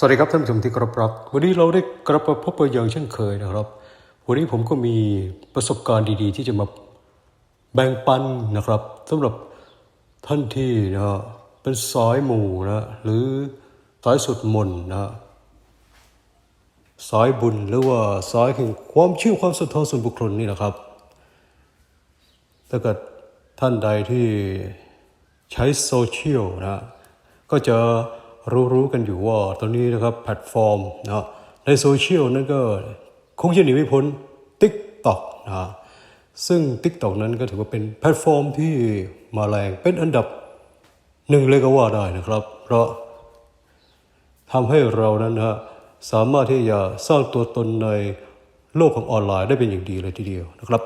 สวัสดีครับท่านผู้ชมที่เคารพรักวันนี้เราได้กลับมาพบกันอย่างเช่นเคยนะครับ วันนี้ผมก็มีประสบการณ์ดีๆ ที่จะมาแบ่งปันนะครับสำหรับท่านที่นะฮะเป็นสายหมู่นะหรือสายสุดมนนะฮะสายบุญหรือว่าสายแห่งความเชื่อความศรัทธาส่วนบุคคลนี่นะครับ ถ้าเกิดท่านใดที่ใช้โซเชียลนะก็จะ รู้ๆกันอยู่ว่าตอนนี้นะครับแพลตฟอร์มนะในโซเชียลนั้นก็คงจะหนีไม่พ้น TikTok นะซึ่ง TikTok นั้นก็ถือว่าเป็นแพลตฟอร์มที่มาแรงเป็นอันดับหนึ่งเลยก็ว่าได้นะครับ เพราะทำให้เรานั้นนะฮะสามารถที่จะสร้างตัวตนในโลกของออนไลน์ได้เป็นอย่างดีเลยทีเดียวนะครับ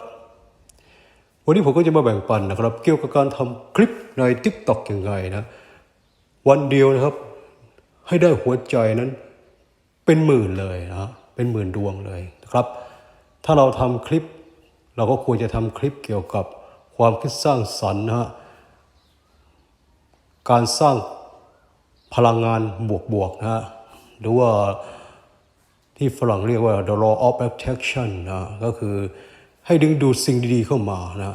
วันนี้ผมก็จะมาแบ่งปันนะครับ เกี่ยวกับการทำคลิปใน t ิ k t o k ยังไงนะ วันเดียวนะครับ ให้ได้หัวใจนั้น เป็นหมื่นเลยนะเป็นหมื่นดวงเลยนะครับ ถ้าเราทำคลิป เราก็ควรจะทำคลิปเกี่ยวกับความคิดสร้างสรรค์นะฮะการสร้างพลังงานบวกๆนะฮะหรือว่าที่ฝรั่งเรียกว่า the law of attraction นะก็คือให้ดึงดูดสิ่งดีๆเข้ามานะ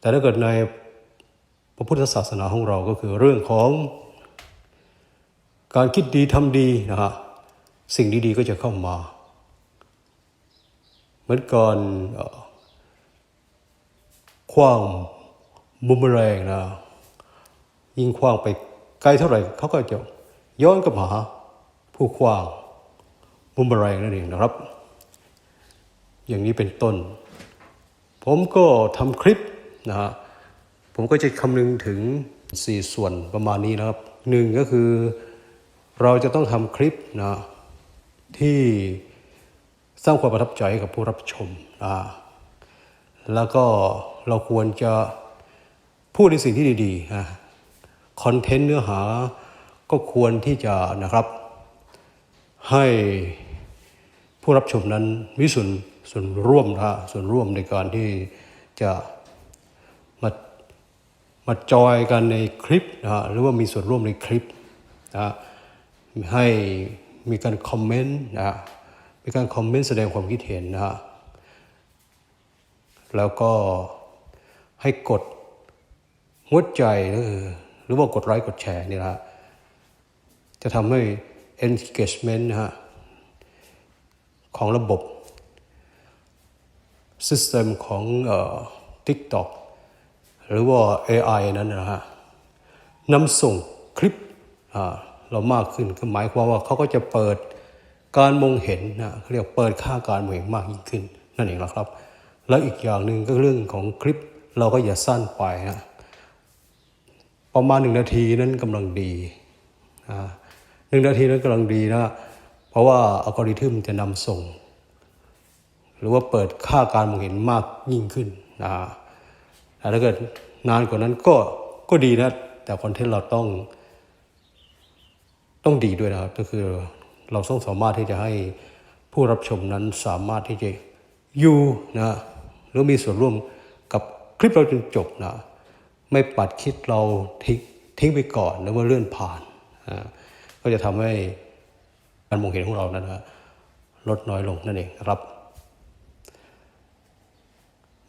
แต่ถ้าเกิดในพระพุทธศาสนาของเราก็คือเรื่องของ การคิดดีทำดีนะฮะสิ่งดีๆก็จะเข้ามา เหมือนก่อนอคว้างบุมแรงนะยิงคว้างไปไกลเท่าไหร่เขาก็จะย้อนกลับมาหาผู้คว้างบุมแรงนั่นเองนะครับ อย่างนี้เป็นต้น ผมก็ทำคลิปนะฮะผมก็จะคำนึงถึง 4 ส่วนประมาณนี้นะครับหนึ่งก็คือ เราจะต้องทำคลิปนะที่สร้างความประทับใจให้กับผู้รับชมนะแล้วก็เราควรจะพูดในสิ่งที่ดีๆนะคอนเทนต์เนื้อหาก็ควรที่จะนะครับ ให้ผู้รับชมนั้นมีส่วนส่วนร่วมนะส่วนร่วมในการที่จะมามาจอยกันในคลิปนะหรือว่ามีส่วนร่วมในคลิปนะ ให้มีการคอมเมนต์นะฮะมีการคอมเมนต์แสดงความคิดเห็นนะฮะแล้วก็ให้กดหัวใจหรือว่ากดไลค์กดแชร์นี่นะฮะจะทำให้ engagement นะฮะของระบบ System ของเอ่อ TikTok หรือว่า AI นั้นนะฮะนำส่งคลิปอ่า เรามากขึ้นก็หมายความว่าเขาก็จะเปิดการมองเห็นนะเรียกเปิดค่าการมองเห็นมากยิ่งขึ้นนั่นเองนะครับ แล้วอีกอย่างหนึ่งก็เรื่องของคลิปเราก็อย่าสั้นไปนะประมาณหนึ่งนาทีนั้นกำลังดีหนึ่งนาทีนั้นกำลังดีนะเพราะว่าอัลกอริทึมจะนำส่ง หรือว่าเปิดค่าการมองเห็นมากยิ่งขึ้นนะถ้าเกิดนานกว่านั้นก็ก็ดีนะแต่คอนเทนต์เราต้อง ต้องดีด้วยนะครับ ก็คือเราต้องสามารถที่จะให้ผู้รับชมนั้นสามารถที่จะอยู่นะหรือมีส่วนร่วมกับคลิปเราจนจบนะไม่ปัดคิดเราทิ้งทิ้งไปก่อนหรือว่าเลื่อนผ่านนะก็จะทำให้การมองเห็นของเรานั้นนะลดน้อยลงนั่นเองครับ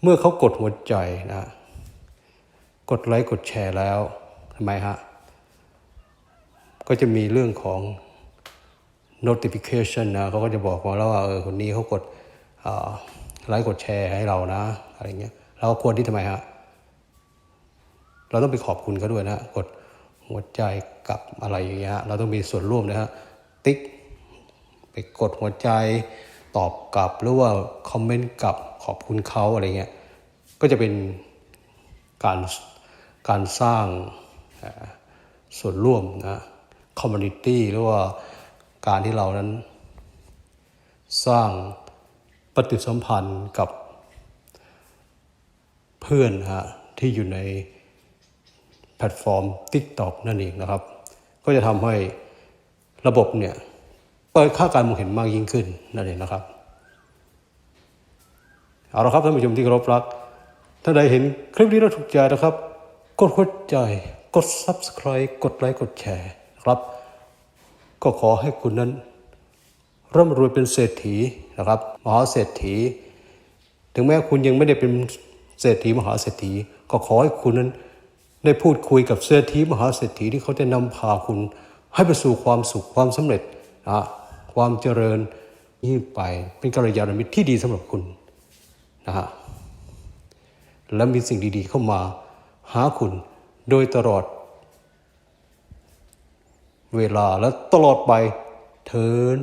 เมื่อเขากดหัวใจนะกดไลค์กดแชร์แล้วทำไมฮะ ก็จะมีเรื่องของ notification นะเขาก็จะบอกมาแล้วว่าเออคนนี้เขากดไลค์กดแชร์ให้เรานะอะไรเงี้ยเราควรที่ทำไมฮะเราต้องไปขอบคุณเขาด้วยนะกดหัวใจกับอะไรอย่างเงี้ยเราต้องมีส่วนร่วมนะฮะติ๊กไปกดหัวใจตอบกลับหรือว่าคอมเมนต์กลับขอบคุณเขาอะไรเงี้ยก็จะเป็นการการสร้างส่วนร่วมนะ คอมมูนิตี้หรือว่าการที่เรานั้น สร้างปฏิสัมพันธ์กับเพื่อนฮะที่อยู่ในแพลตฟอร์ม TikTok นั่นเองนะครับ ก็จะทำให้ระบบเนี่ยเปิดค่าการมองเห็นมากยิ่งขึ้นนั่นเองนะครับเอาละครับท่านผู้ชมที่เคารพรัก ถ้าใดเห็นคลิปนี้แล้วถูกใจนะครับ กดหัวใจ กด subscribe กดไลค์ กดแชร์ นะครับ ก็ขอให้คุณนั้นร่ำรวยเป็นเศรษฐีนะครับมหาเศรษฐี ถึงแม้คุณยังไม่ได้เป็นเศรษฐีมหาเศรษฐี ก็ขอให้คุณนั้นได้พูดคุยกับเศรษฐีมหาเศรษฐีที่เขาจะนำพาคุณ ให้ไปสู่ความสุขความสำเร็จนะความเจริญนี่ไปเป็นกัลยาณมิตรที่ดีสำหรับคุณนะฮะและมีสิ่งดีๆเข้ามาหาคุณโดยตลอด เวลาและตลอดไปเทิน